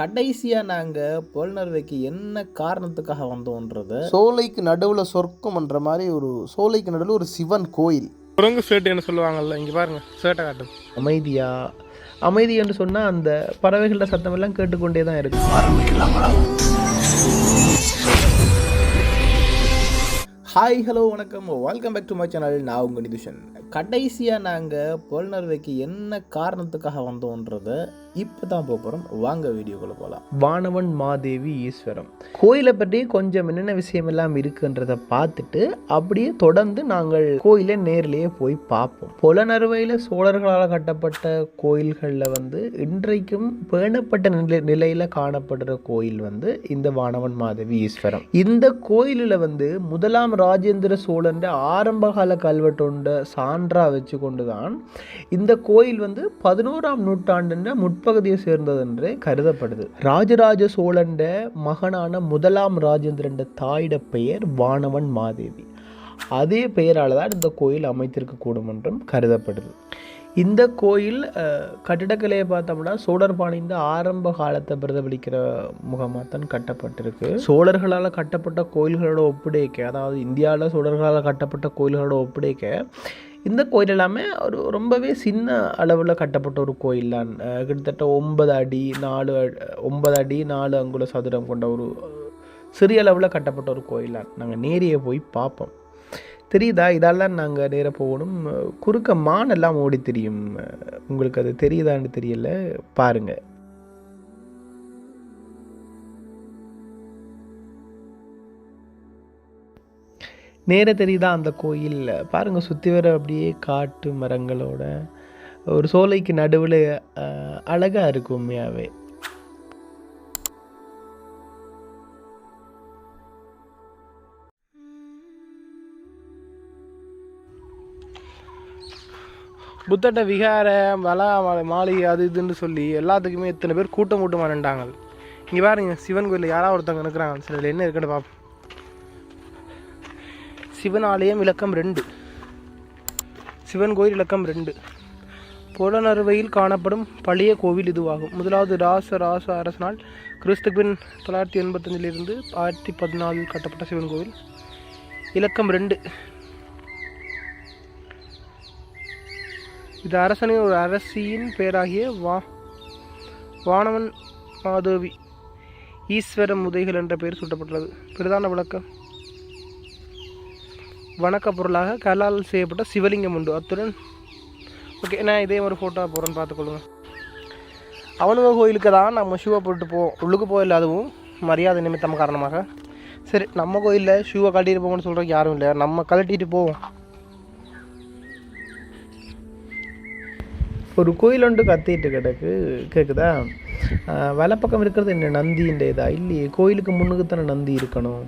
கடைசியாக நாங்கள் புலனறுவைக்கு என்ன காரணத்துக்காக வந்தோன்றத சோலைக்கு நடுவில் சொர்க்கம்ன்ற மாதிரி ஒரு சோலைக்கு நடுவில் ஒரு சிவன் கோயில். குரங்கு ஷர்ட் என்ன சொல்லுவாங்கல்ல இங்கே பாருங்க ஷர்ட்டை காட்டு அமைதியா? அமைதி என்று சொன்னால் அந்த பறவைகளோட சத்தம் எல்லாம் கேட்டுக்கொண்டே தான் இருக்கு. ஹாய் ஹலோ வணக்கம். Welcome back to my channel நான் உங்கள் நிதுஷன். கடைசியாக நாங்கள் புலனறுவைக்கு என்ன காரணத்துக்காக வந்தோன்றத இப்போ தான் போகிறோம் வாங்க வீடியோக்குள்ளே போகலாம் வானவன் மாதேவி ஈஸ்வரம். கோயிலை பற்றி கொஞ்சம் என்னென்ன விஷயம் எல்லாம் இருக்குன்றதை பார்த்துட்டு அப்படியே தொடர்ந்து நாங்கள் கோயிலை நேர்லேயே போய் பார்ப்போம். புலனறுவையில் சோழர்களால் கட்டப்பட்ட கோயில்களில் வந்து இன்றைக்கும் பேணப்பட்ட நிலை நிலையில் காணப்படுற கோயில் வந்து இந்த வானவன் மாதவி ஈஸ்வரம். இந்த கோயிலில் வந்து முதலாம் ராஜேந்திர சோழன் ஆரம்பகால கல்வெட்டுண்ட சான்றா வச்சு கொண்டு தான் இந்த கோயில் வந்து பதினோராம் நூற்றாண்டுன்ற முற்ப சேர்ந்தது என்றே கருதப்படுது. ராஜராஜ சோழண்ட மகனான முதலாம் ராஜேந்திரன் தாயிட பெயர் வானவன் மாதேவி. அதே பெயரால் தான் இந்த கோயில் அமைத்திருக்கக்கூடும் என்றும் கருதப்படுது. இந்த கோயில் கட்டிடக்கலையை பார்த்தோம்னா சோழர் பாணிந்த ஆரம்ப காலத்தை பிரதிபலிக்கிற முகமாக தான் கட்டப்பட்டிருக்கு. சோழர்களால் கட்டப்பட்ட கோயில்களோட ஒப்படைக்க அதாவது இந்தியாவில் சோழர்களால் கட்டப்பட்ட கோயில்களோட ஒப்படைக்க இந்த கோயில் எல்லாமே ஒரு ரொம்பவே சின்ன அளவில் கட்டப்பட்ட ஒரு கோயில் தான் கிட்டத்தட்ட ஒன்பது அடி நாலு அ- ஒன்பது அடி நாலு அங்குல சதுரம் கொண்ட ஒரு சிறிய அளவில் கட்டப்பட்ட ஒரு கோயில் தான் நாங்கள் நேரியே போய் பார்ப்போம் தெரியுதா? இதெல்லாம் நாங்கள் நேராக போகணும். குறுக்க மான் எல்லாம் ஓடி தெரியும். உங்களுக்கு அது தெரியுதான்னு தெரியல. பாருங்கள் நேர தெரியுதா அந்த கோயில் பாருங்கள் சுற்றி வர அப்படியே காட்டு மரங்களோட ஒரு சோலைக்கு நடுவில் அழகாக இருக்கும் உண்மையாகவே புத்தட்ட விகார மலா மலை மாளிகை அது இதுன்னு சொல்லி எல்லாத்துக்குமே இத்தனை பேர் கூட்டம் கூட்டமாக நின்றாங்க. இங்கே பாருங்க சிவன் கோயிலில் யாராவது ஒருத்தவங்க நிற்கிறாங்க சில என்ன இருக்குன்னு பார்ப்போம் சிவன் ஆலயம் இலக்கம் ரெண்டு. சிவன் கோயில் இலக்கம் ரெண்டு. புலனறுவையில் காணப்படும் பழைய கோவில் இதுவாகும். முதலாவது ராச ராச அரசனால் கிறிஸ்து பின் தொள்ளாயிரத்தி எண்பத்தஞ்சிலிருந்து ஆயிரத்தி பதினாலில் கட்டப்பட்ட சிவன் கோவில். இலக்கம் ரெண்டு. இது அரசனின் ஒரு அரசியின் பெயராகிய வா வானவன் மாதவி ஈஸ்வர முதைகள் என்ற பெயர் சூட்டப்பட்டுள்ளது. பிரதான விளக்கம். வணக்க பொருளாக கலால் செய்யப்பட்ட சிவலிங்கம் உண்டு அத்துடன் ஓகே நான் இதே ஒரு ஃபோட்டோ போகிறேன்னு பார்த்துக்கொள்ளுங்க. அவனுவ கோயிலுக்கு தான் நம்ம ஷூவை போட்டு போவோம் உள்ளுக்கு போயில்ல அதுவும் மரியாதை நிமித்தம் காரணமாக. சரி நம்ம கோயிலில் ஷூவை கட்டிட்டு போங்கன்னு சொல்கிறதுக்கு யாரும் இல்லை நம்ம கழட்டிட்டு போவோம். ஒரு கோயில் ஒன்று கத்திட்டு கிடக்கு கேட்குதா வலப்பக்கம் இருக்கிறது என்ன? நந்தின்ற இதா இல்லையே கோயிலுக்கு முன்னுக்கு தானே நந்தி இருக்கணும்.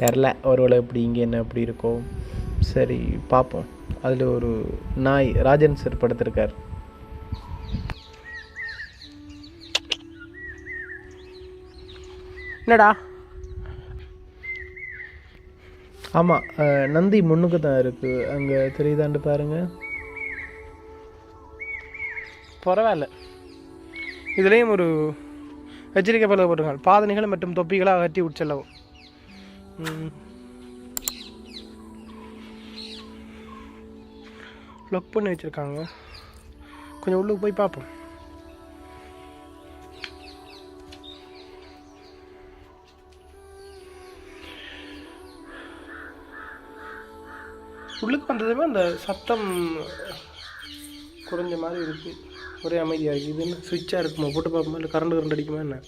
தெரில ஒருவேளை இப்படி இங்கே என்ன எப்படி இருக்கோ. சரி பார்ப்போம் அதில் ஒரு நாய் ராஜன் சார் படுத்திருக்கார். என்னடா? ஆமாம் நந்தி முன்னுக்கு தான் இருக்குது அங்கே தெரியுதாண்டு பாருங்கள் பரவாயில்ல. இதுலேயும் ஒரு எச்சரிக்கை பலகை போட்டிருக்காங்க. பாதனைகள் மற்றும் தொப்பிகளை அகற்றி உட்செல்லவும். லொக் பண்ணி வச்சுருக்காங்க. கொஞ்சம் உள்ளுக்கு போய் பார்ப்போம். உள்ளுக்கு வந்ததுமே அந்த சத்தம் குறைஞ்ச மாதிரி இருக்குது ஒரே அமைதியாக இருக்குது இது என்ன சுவிட்சாக இருக்குமா? போட்டு பார்ப்போமா? இல்லை கரண்ட் கரண்ட் அடிக்குமா என்ன?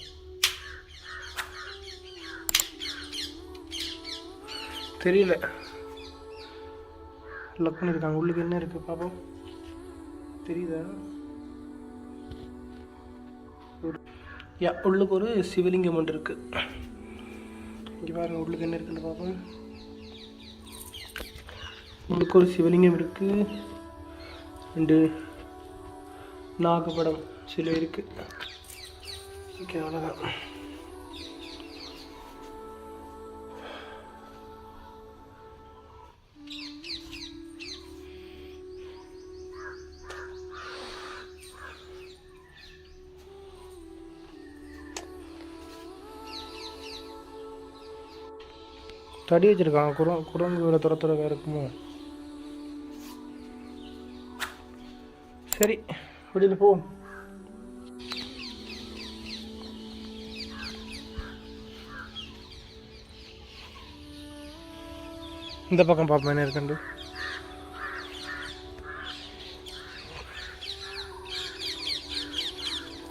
தெரியல. லக் பண்ணியிருக்காங்க உள்ளுக்கு என்ன இருக்குது பார்ப்போம் தெரியுதா? யா உள்ளுக்கு ஒரு சிவலிங்கம் ஒன்று இருக்குது இங்கே பாருங்க உள்ளுக்கு என்ன இருக்குன்னு பார்ப்போம் உள்ளுக்கு ஒரு சிவலிங்கம் இருக்குது ரெண்டு நாகப்படம் சில இருக்குது ஓகே அவ்வளோதான் தடி வச்சுருக்காங்க. குர குரங்கு வேறு துர இருக்குமோ? சரி வெளியில் போ. இந்த பக்கம் பார்ப்போம் என்ன இருக்குண்டு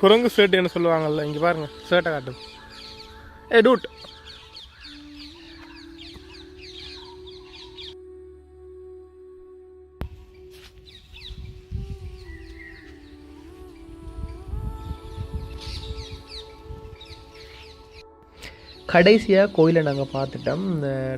குரங்கு ஷர்ட் என்ன சொல்லுவாங்கல்ல இங்கே பாருங்க ஸ்வேட்டை காட்டு ஏ டூட். கடைசியாக கோயிலை நாங்கள் பார்த்துட்டோம்.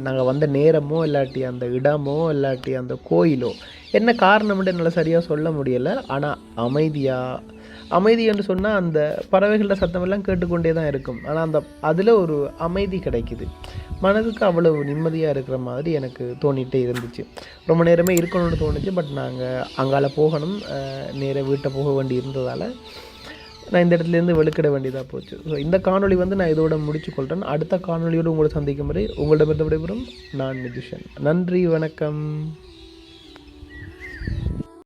நாங்கள் வந்த நேரமோ இல்லாட்டி அந்த இடமோ இல்லாட்டி அந்த கோயிலோ என்ன காரணம்னு என்னால் சரியாக சொல்ல முடியலை. ஆனால் அமைதியாக அமைதி என்று சொன்னால் அந்த பறவைகளோட சத்தமெல்லாம் கேட்டுக்கொண்டே தான் இருக்கும். ஆனால் அந்த அதில் ஒரு அமைதி கிடைக்குது. மனதுக்கு அவ்வளவு நிம்மதியாக இருக்கிற மாதிரி எனக்கு தோணிகிட்டே இருந்துச்சு. ரொம்ப நேரமே இருக்கணும்னு தோணுச்சு. பட் நாங்கள் அங்கால போகணும். நேராக வீட்டை போக வேண்டி இருந்ததால் நான் இந்த இடத்துலேருந்து வெளுக்கிட வேண்டியதாக போச்சு. ஸோ இந்த காணொளி வந்து நான் இதோட முடிச்சு கொள்கிறேன் அடுத்த காணொலியோடு உங்களை சந்திக்கும் வரை உங்களிடமிருந்து விடைபெறும் நான் நிதிஷன். நன்றி வணக்கம்.